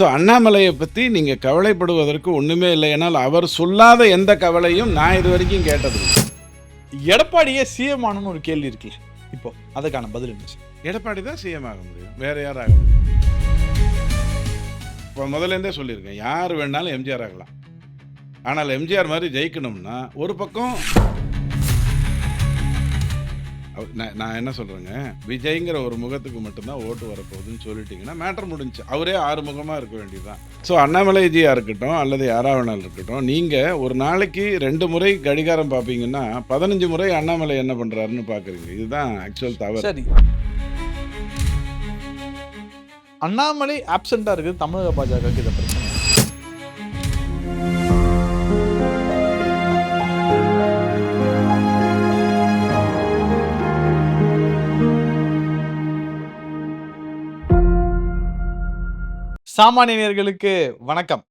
So அண்ணாமலையை பற்றி நீங்கள் கவலைப்படுவதற்கு ஒன்றுமே இல்லை ஏன்னால் அவர் சொல்லாத எந்த கவலையும் நான் இது வரைக்கும் கேட்டதில்லை. எடப்பாடியே சிஎம் ஆனன்னு ஒரு கேள்வி இருக்குல்ல. இப்போ அதுக்கான பதில் சார் எடப்பாடி தான் சிஎம் ஆக முடியும். வேற யார் ஆக முடியும்? இப்போ முதலேருந்தே சொல்லியிருக்கேன். யார் வேணாலும் எம்ஜிஆர் ஆகலாம். ஆனால் எம்ஜிஆர் மாதிரி ஜெயிக்கணும்னா ஒரு பக்கம் நான் நான் என்ன சொல்கிறேங்க விஜய்ங்கிற ஒரு முகத்துக்கு மட்டும்தான் ஓட்டு வரப்போகுதுன்னு சொல்லிட்டீங்கன்னா மேட்டர் முடிஞ்சு அவரே ஆறுமுகமாக இருக்க வேண்டியதுதான். ஸோ அண்ணாமலைஜியாக இருக்கட்டும் அல்லது யாராவனால் இருக்கட்டும் நீங்கள் ஒரு நாளைக்கு ரெண்டு முறை கடிகாரம் பார்ப்பீங்கன்னா பதினஞ்சு முறை அண்ணாமலை என்ன பண்ணுறாருன்னு பார்க்குறீங்க இதுதான் ஆக்சுவல் தவறு. சரி. அண்ணாமலை ஆப்சென்டா இருக்குது தமிழக பாஜக இதை சாமானியர்களுக்கு வணக்கம்.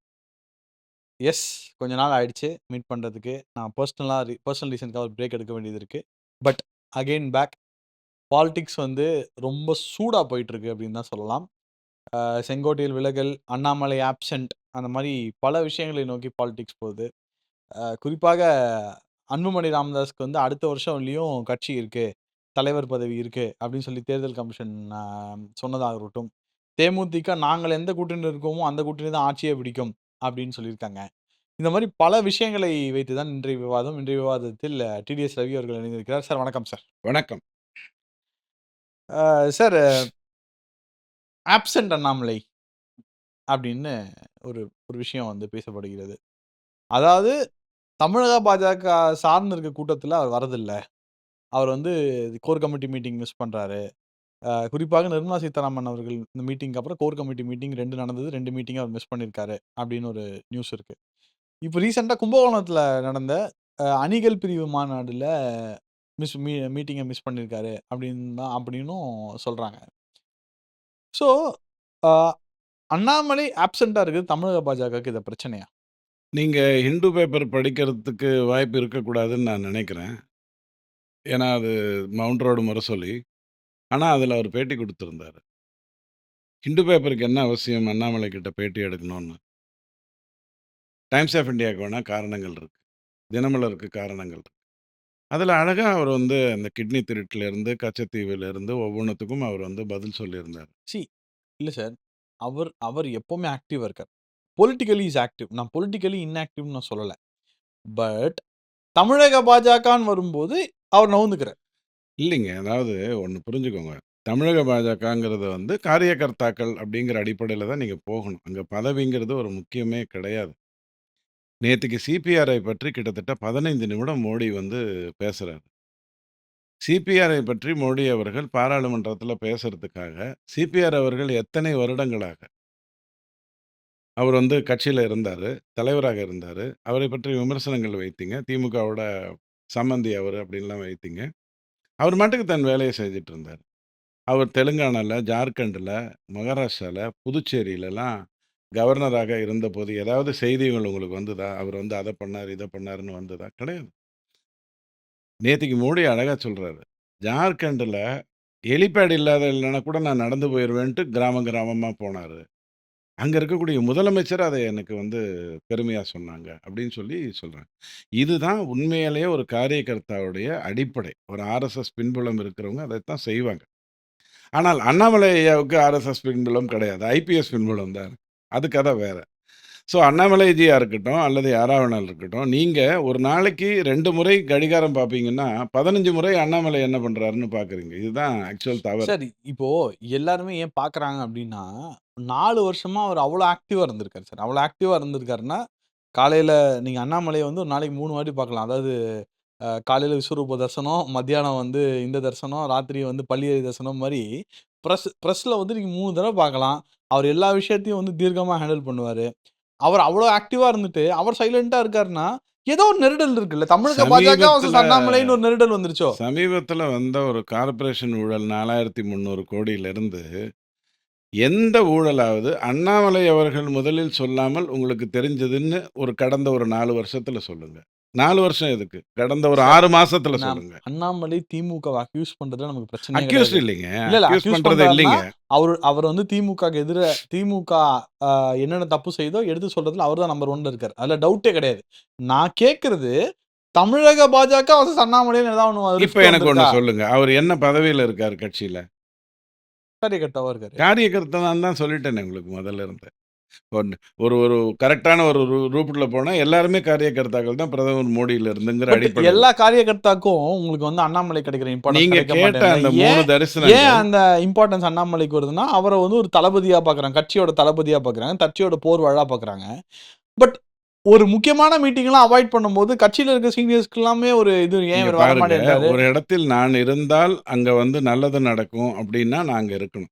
எஸ் கொஞ்ச நாள் ஆயிடுச்சு மீட் பண்ணுறதுக்கு நான் பர்சனலாக பர்சனல் ரீசனுக்காக ஒரு பிரேக் எடுக்க வேண்டியது இருக்குது பட் அகெயின் பேக் பாலிடிக்ஸ் வந்து ரொம்ப சூடாக போயிட்டுருக்கு அப்படின்னு தான் சொல்லலாம். செங்கோட்டையில் விலகல் அண்ணாமலை ஆப்சண்ட் அந்த மாதிரி பல விஷயங்களை நோக்கி பாலிடிக்ஸ் போகுது. குறிப்பாக அன்புமணி ராமதாஸ்க்கு வந்து அடுத்த வருஷம்லேயும் கட்சி இருக்குது தலைவர் பதவி இருக்குது அப்படின்னு சொல்லி தேர்தல் கமிஷன் சொன்னதாக இருக்கட்டும் தேமுதிக நாங்கள் எந்த கூட்டணியில் இருக்கோமோ அந்த கூட்டணி தான் ஆட்சியை பிடிக்கும் அப்படின்னு சொல்லியிருக்காங்க. இந்த மாதிரி பல விஷயங்களை வைத்து தான் இன்றைய விவாதம். இன்றைய விவாதத்தில் டிடிஎஸ் ரவி அவர்கள் இணைந்திருக்கிறார். சார் வணக்கம் சார். வணக்கம். சார் ஆப்சென்ட் அண்ணாமலை அப்படின்னு ஒரு ஒரு விஷயம் வந்து பேசப்படுகிறது. அதாவது தமிழக பாஜக சார்ந்து இருக்க கூட்டத்தில் அவர் வரதில்லை. அவர் வந்து கோர் கமிட்டி மீட்டிங் மிஸ் பண்ணுறாரு குறிப்பாக நிர்மலா சீதாராமன் அவர்கள் இந்த மீட்டிங்க்கு அப்புறம் கோர் கமிட்டி மீட்டிங் ரெண்டு நடந்தது ரெண்டு மீட்டிங் அவர் மிஸ் பண்ணியிருக்காரு அப்படின்னு ஒரு நியூஸ் இருக்கு. இப்போ ரீசெண்டாக கும்பகோணத்தில் நடந்த அணிகள் பிரிவு மாநாடில் மிஸ் மீ மீட்டிங்கை மிஸ் பண்ணியிருக்காரு அப்படின்னு தான் அப்படின்னும் சொல்கிறாங்க ஸோ அண்ணாமலை ஆப்சென்ட்டாக இருக்குது. தமிழக பாஜகவுக்கு இதை பிரச்சனையா? நீங்கள் ஹிந்து பேப்பர் படிக்கிறதுக்கு வாய்ப்பு இருக்கக்கூடாதுன்னு நான் நினைக்கிறேன். ஏன்னா அது மவுண்ட் ரோடு முரசொலி ஆனால் அதில் அவர் பேட்டி கொடுத்துருந்தார். ஹிந்து பேப்பருக்கு என்ன அவசியம்? அண்ணாமலை கிட்ட பேட்டி எடுக்கணும்னு. டைம்ஸ் ஆஃப் இந்தியாவுக்கு வேணால் காரணங்கள் இருக்குது தினமலருக்கு காரணங்கள் இருக்கு. அதில் அழகாக அவர் வந்து அந்த கிட்னி திருட்டிலேருந்து கச்சத்தீவிலேருந்து ஒவ்வொன்றுத்துக்கும் அவர் வந்து பதில் சொல்லியிருந்தார். சி இல்லை சார். அவர் அவர் எப்போவுமே ஆக்டிவாக இருக்கார். பொலிட்டிக்கலி இஸ் ஆக்டிவ் நான் பொலிட்டிக்கலி இன்ஆக்டிவ்னு நான் சொல்லலை. பட் தமிழக பாஜகன்னு வரும்போது அவர் நவுந்துக்கிறார். இல்லைங்க. அதாவது ஒன்று புரிஞ்சுக்கோங்க. தமிழக பாஜகங்கிறது வந்து காரியகர்த்தாக்கள் அப்படிங்கிற அடிப்படையில் தான் நீங்கள் போகணும். அங்கே பதவிங்கிறது ஒரு முக்கியமே கிடையாது. நேற்றுக்கு சிபிஆரை பற்றி கிட்டத்தட்ட பதினைந்து நிமிடம் மோடி வந்து பேசுகிறார் சிபிஆரை பற்றி மோடி அவர்கள் பாராளுமன்றத்தில் பேசுறதுக்காக சிபிஆர் அவர்கள் எத்தனை வருடங்களாக அவர் வந்து கட்சியில் இருந்தார் தலைவராக இருந்தார். அவரை பற்றி விமர்சனங்கள் வைத்தீங்க. திமுகவோட சம்மந்தி அவர் அப்படின்லாம் வைத்தீங்க. அவர் மாட்டுக்கு தன் வேலையை செஞ்சுட்டு இருந்தார் அவர் தெலுங்கானாவில் ஜார்க்கண்டில் மகாராஷ்டிராவில் புதுச்சேரியிலலாம் கவர்னராக இருந்தபோது ஏதாவது செய்திகள் உங்களுக்கு வந்ததா? அவர் வந்து அதை பண்ணார் இதை பண்ணாருன்னு வந்ததா? கிடையாது. நேற்றுக்கு மோடி அழகாக சொல்கிறாரு ஜார்க்கண்டில் ஹெலிபேட் இல்லாத இல்லைன்னா கூட நான் நடந்து போயிடுவேன்ட்டு கிராம கிராமமாக போனார். அங்கே இருக்கக்கூடிய முதலமைச்சர் அதை எனக்கு வந்து பெருமையாக சொன்னாங்க அப்படின்னு சொல்லி சொல்கிறாங்க இதுதான் உண்மையிலேயே ஒரு காரியகர்த்தாவுடைய அடிப்படை. ஒரு ஆர்எஸ்எஸ் பின்புலம் இருக்கிறவங்க அதைத்தான் செய்வாங்க. ஆனால் அண்ணாமலை ஐயாவுக்கு ஆர்எஸ்எஸ் பின்புலம் கிடையாது. ஐபிஎஸ் பின்புலம் தான். அது கதை வேறு. ஸோ அண்ணாமலைஜியாக இருக்கட்டும் அல்லது யாராவனால் இருக்கட்டும் நீங்கள் ஒரு நாளைக்கு ரெண்டு முறை கடிகாரம் பார்ப்பீங்கன்னா பதினஞ்சு முறை அண்ணாமலை என்ன பண்ணுறாருன்னு பார்க்குறீங்க இதுதான் ஆக்சுவல் தவறு. சரி இப்போ எல்லாருமே ஏன் பார்க்குறாங்க அப்படின்னா நாலு வருஷமா அவர் அவ்வளோ ஆக்டிவாக இருந்திருக்காரு சார். அவ்வளோ ஆக்டிவாக இருந்திருக்காருன்னா காலையில் நீங்கள் அண்ணாமலையை வந்து ஒரு நாளைக்கு மூணு வாட்டி பார்க்கலாம் அதாவது காலையில் விஸ்வரூப தரிசனம் மத்தியானம் வந்து இந்த தரிசனம் ராத்திரி வந்து பள்ளியறை தரிசனம் மாதிரி ப்ரெஸ் ப்ரெஸ்ஸில் வந்து நீங்கள் மூணு தடவை பார்க்கலாம் அவர் எல்லா விஷயத்தையும் வந்து தீர்க்கமாக ஹேண்டில் பண்ணுவார். அவர் அவ்வளோ ஆக்டிவாக இருந்துட்டு அவர் சைலண்ட்டாக இருக்காருன்னா ஏதோ ஒரு நெருடல் இருக்குல்ல. தமிழக பாஜக அண்ணாமலைன்னு ஒரு நெருடல் வந்துருச்சோ? சமீபத்தில் வந்த ஒரு கார்ப்பரேஷன் ஊழல் நாலாயிரத்தி முந்நூறு கோடியிலிருந்து எந்த ஊழலாவது அண்ணாமலை அவர்கள் முதலில் சொல்லாமல் உங்களுக்கு தெரிஞ்சதுன்னு ஒரு கடந்த ஒரு நாலு வருஷத்தில் சொல்லுங்க. 4 வருஷம் எதுக்கு? கடந்த ஒரு 6 மாசத்துல சொல்லுங்க. அண்ணாமலை திமுகவ அக்யூஸ் பண்றதுல நமக்கு பிரச்சனையே அக்யூஸ்ட் கிடையாது. இல்லைங்க. இல்ல, இல்ல அக்யூஸ் அக்யூஸ் பண்றது இல்லைங்க. அவரு அவர் வந்து திமுகக்கு எதிர திமுக என்னென்ன தப்பு செய்தோ எடுத்து சொல்றதுல அவர் தான் நம்பர் 1ல இருக்காரு. அதுல டவுட்டே கிடையாது. நான் கேட்கிறது தமிழக பாஜக வர்சஸ் அண்ணாமலைன்னு ஏதாவது இப்ப எனக்கு ஒண்ணு? சொல்லுங்க. அவரு என்ன பதவியில இருக்காரு கட்சியில? காரியகர்த்தாவா இருக்காரு. காரியகர்த்தா தான் சொல்லிட்டேனே உங்களுக்கு முதல்ல இருந்து. ஒண்ணு ஒரு ஒரு கரெக்ட்டான ஒரு ரூ ரூட்ல போனா எல்லாருமே காரியகர்த்தாக்கள் தான் பிரதமர் மோடியில இருந்துங்கிற பட் அடிப்படையில. எல்லா காரியகர்த்தாக்கும் உங்களுக்கு வந்து அண்ணாமலை கிடைக்கிற நீங்க கேட்ட அந்த மாட்டேங்குது. 3 ஏன் தரிசனங்கள் அந்த இம்பார்ட்டன்ஸ் அண்ணாமலைக்கு வருதுன்னா, அவர வந்து ஒரு தளபதியா பார்க்குறாங்க. கட்சியோட தளபதியா பார்க்குறாங்க. கட்சியோட போர்வாளா பார்க்குறாங்க. பட் ஒரு முக்கியமான மீட்டிங்லாம் அவாய்ட் பண்ணும்போது கட்சியில இருக்க சீனியர்ஸ்க்கு எல்லாமே ஒரு இது ஏன் நீங்க இவர் பாருங்க, வரமாட்டேன்றாரு? ஒரு இடத்தில் நான் இருந்தால் அங்க வந்து நல்லது நடக்கும் அப்படின்னா நான் அங்க இருக்கணும்.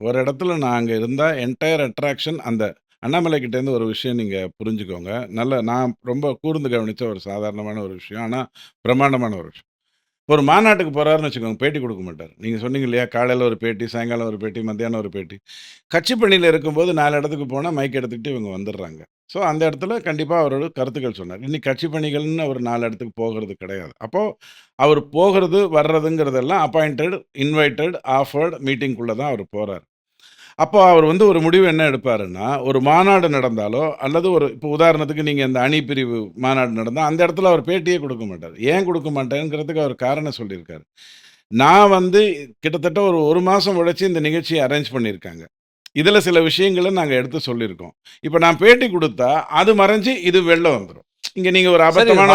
ஒரு இடத்துல நான் அங்கே இருந்தால் என்டையர் அட்ராக்ஷன் அந்த அண்ணாமலை கிட்டேருந்து ஒரு விஷயம் நீங்கள் புரிஞ்சுக்கோங்க. நல்ல நான் ரொம்ப கூர்ந்து கவனித்த ஒரு சாதாரணமான ஒரு விஷயம். ஆனால் பிரம்மாண்டமான ஒரு விஷயம். ஒரு மாநாட்டுக்கு போகிறாருன்னு வச்சுக்கோங்க, பேட்டி கொடுக்க மாட்டார் நீங்கள் சொன்னீங்க இல்லையா? காலையில் ஒரு பேட்டி, சாயங்காலம் ஒரு பேட்டி, மத்தியானம் ஒரு பேட்டி. கட்சி பணியில் இருக்கும்போது நாலு இடத்துக்கு போனால் மைக் எடுத்துக்கிட்டு இவங்க வந்துடுறாங்க. ஸோ அந்த இடத்துல கண்டிப்பாக அவரோட கருத்துக்கள் சொன்னார். இன்னைக்கு கட்சி பணிகள்னு அவர் நாலு இடத்துக்கு போகிறது கிடையாது. அப்போது அவர் போகிறது, வர்றதுங்கிறதெல்லாம் அப்பாயிண்டட், இன்வைட்டட், ஆஃபர்ட் மீட்டிங்குள்ளே தான் அவர் போகிறார் அப்போ அவர் வந்து ஒரு முடிவு என்ன எடுப்பாருன்னா, ஒரு மாநாடு நடந்தாலோ அல்லது ஒரு இப்போ உதாரணத்துக்கு நீங்கள் இந்த அணி பிரிவு மாநாடு நடந்தால் அந்த இடத்துல அவர் பேட்டியே கொடுக்க மாட்டார் ஏன் கொடுக்க மாட்டேங்கிறதுக்கு அவர் காரணம் சொல்லியிருக்காரு. நான் வந்து கிட்டத்தட்ட ஒரு ஒரு மாதம் உழைச்சி இந்த நிகழ்ச்சியை அரேஞ்ச் பண்ணியிருக்காங்க. இதுல சில விஷயங்கள நாங்க எடுத்து சொல்லியிருக்கோம். இப்ப நான் பேட்டி குடுத்தா, அது மறைஞ்சு இது வெளில வந்துரும். இங்க நீங்க ஒரு அபத்தமான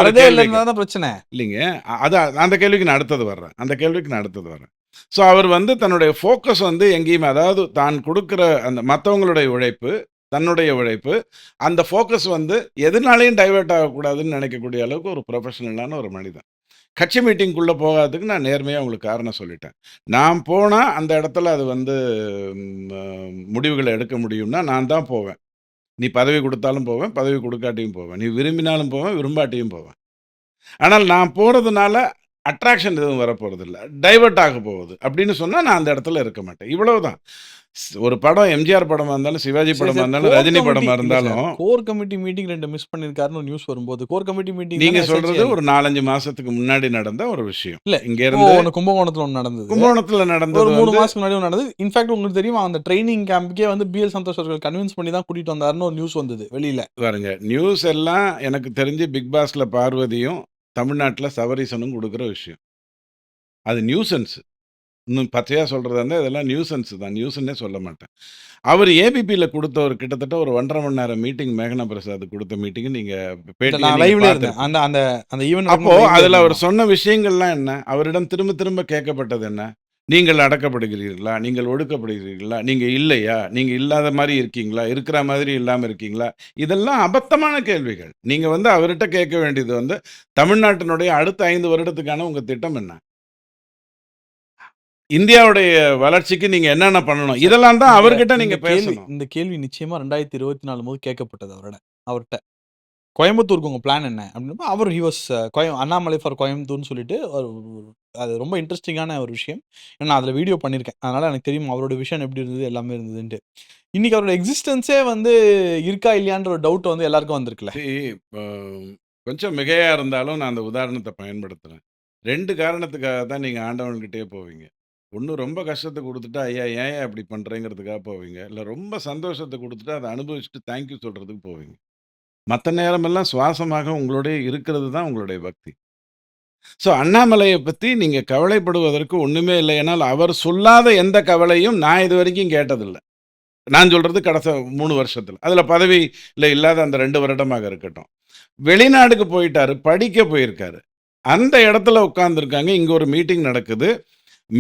பிரச்சனை. இல்லைங்க. அதான் அந்த கேள்விக்கு நான் அடுத்தது வர்றேன். அந்த கேள்விக்கு நான் அடுத்தது வர்றேன். ஸோ அவர் வந்து தன்னுடைய ஃபோக்கஸ் வந்து எங்கேயுமே அதாவது தான் குடுக்குற அந்த மத்தவங்களுடைய உழைப்பு, தன்னுடைய உழைப்பு, அந்த ஃபோக்கஸ் வந்து எதுனாலயும் டைவர்ட் ஆகக்கூடாதுன்னு நினைக்கக்கூடிய அளவுக்கு ஒரு புரொஃபஷனலான ஒரு மனிதன். கட்சி மீட்டிங்குள்ளே போகாததுக்கு நான் நேர்மையாக உங்களுக்கு காரணம் சொல்லிட்டேன். நான் போனால் அந்த இடத்துல அது வந்து முடிவுகளை எடுக்க முடியும்னா, நான் தான் போவேன். நீ பதவி கொடுத்தாலும் போவேன், பதவி கொடுக்காட்டியும் போவேன். நீ விரும்பினாலும் போவேன், விரும்பாட்டியும் போவேன். ஆனால் நான் போகிறதுனால அட்ராக்ஷன் எதுவும் வரப்போறதில்ல. டைவர்ட் ஆக போகுது. அப்படின்னு சொன்னா நான் அந்த இடத்துல இருக்க மாட்டேன். இவ்வளவுதான். ஒரு படம் எம்ஜிஆர் படமா இருந்தாலும், சிவாஜி சரி படமா சார். இருந்தாலும், ரஜினி கமிட்டி படமா இல்ல சார். இருந்தாலும் கோர் கமிட்டி மீட்டிங் 2 மிஸ் பண்ணியிருக்காருன்னு ஒரு நியூஸ் வரும்போது, கோர் கமிட்டி மீட்டிங் நீங்க தானே சொல்றது எசென்சியல். ஒரு 4, 5 மாசத்துக்கு முன்னாடி நடந்த ஒரு விஷயம். இல்ல. இங்க இருந்து கும்பகோணத்துல ஒண்ணு நடந்தது. கும்பகோணத்துல நடந்தது ஒரு 3 வந்து மாசத்துக்கு முன்னாடி நடந்தது. இன்ஃபாக்ட் உங்களுக்கு தெரியுமா? அந்த ட்ரெய்னிங் கேம்ப்க்கே வந்து பிஎல் சந்தோஷ் அவர்கள் கன்வின்ஸ் பண்ணி தான் கூட்டிட்டு வந்தாருன்னு ஒரு நியூஸ் வந்தது வெளியில. பாருங்க, நியூஸ் எல்லாம் எனக்கு தெரிஞ்சு பிக் பாஸ்ல பார்வதியும், தமிழ்நாட்டுல சபரீசனும் குடுக்குற விஷயம். அது நியூசன்ஸ். இன்னும் பச்சையா சொல்றதா இருந்தா இதெல்லாம் நியூசன்ஸ் தான். நியூஸ்ன்னே சொல்ல மாட்டேன். அவர் ஏபிபில குடுத்த ஒரு கிட்டத்தட்ட ஒரு 1 1/2 மணி நேரம் மீட்டிங் மேகனா பிரசாத் குடுத்த மீட்டிங் நீங்க இல்ல பேட்டிய நான் நீங்க லைவ்லயே இருந்தேன். பார்த்திருப்பீங்க. அந்த அந்த அந்த ஈவென்ட் அப்போ நடக்கும்போது லைவ்ல அதுல அவர். சொன்ன விஷயங்கள்லாம் என்ன? அவரிடம் திரும்ப திரும்ப கேட்கப்பட்டது என்ன? நீங்கள் அடக்கப்படுகிறீர்களா? நீங்கள் ஒடுக்கப்படுகிறீர்களா? நீங்க இல்லையா? நீங்க இல்லாத மாரி இருக்கீங்களா? இருக்கிற மாதிரி இல்லாம இருக்கீங்களா? இதெல்லாம் அபத்தமான கேள்விகள். நீங்க வந்து அவர்ட்ட கேட்க வேண்டியது வந்து, தமிழ்நாட்டினுடைய அடுத்த 5 வருடத்துக்கான உங்க திட்டம் என்ன? இந்தியாவுடைய வளர்ச்சிக்கு நீங்க என்னென்ன பண்ணணும்? இதெல்லாம் தான் அவர்கிட்ட நீங்க பேசணும். இந்த கேள்வி நிச்சயமா 2024 போது கேட்கப்பட்டது அவரோட அவர்ட்ட. கோயம்புத்தூருக்கு உங்கள் பிளான் என்ன? அப்படின்னா அவர் ஹி வாஸ் uh, கோயம் அண்ணாமலை ஃபார் கோயம்புத்தூர்னு சொல்லிட்டு ஒரு அது ரொம்ப இன்ட்ரெஸ்டிங்கான ஒரு விஷயம். ஏன்னா நான் அதில் வீடியோ பண்ணியிருக்கேன். அதனால் எனக்கு தெரியும் அவரோட விஷன் எப்படி இருந்தது, எல்லாமே இருந்ததுன்ட்டு. இன்னைக்கு அவரோட எக்ஸிஸ்டன்ஸே வந்து இருக்கா இல்லையான்ற ஒரு டவுட் வந்து எல்லாருக்கும் வந்திருக்குல்ல. கொஞ்சம் மிகையாக இருந்தாலும் நான் அந்த உதாரணத்தை பயன்படுத்துறேன். ரெண்டு காரணத்துக்காக தான் நீங்கள் ஆண்டவன்கிட்டயே போவீங்க. ஒன்று ரொம்ப கஷ்டத்தை கொடுத்துட்டா ஐயா ஏன் இப்படி பண்ணுறேங்கிறதுக்காக போவீங்க. இல்லை ரொம்ப சந்தோஷத்தை கொடுத்துட்டு அதை அனுபவிச்சுட்டு தேங்க் யூ போவீங்க. மற்ற நேரமெல்லாம் சுவாசமாக உங்களுடைய இருக்கிறது தான் உங்களுடைய பக்தி. ஸோ அண்ணாமலையை பற்றி நீங்கள் கவலைப்படுவதற்கு ஒன்றுமே இல்லை. ஏன்னால் அவர் சொல்லாத எந்த கவலையும் நான் இது வரைக்கும் கேட்டதில்லை நான் சொல்கிறது கடைசி மூணு வருஷத்தில் அதில் பதவியில் இல்லாத அந்த ரெண்டு வருடமாக இருக்கட்டும். வெளிநாடுக்கு போயிட்டாரு. படிக்க போயிருக்காரு. அந்த இடத்துல உட்காந்துருக்காங்க இங்கே ஒரு மீட்டிங் நடக்குது.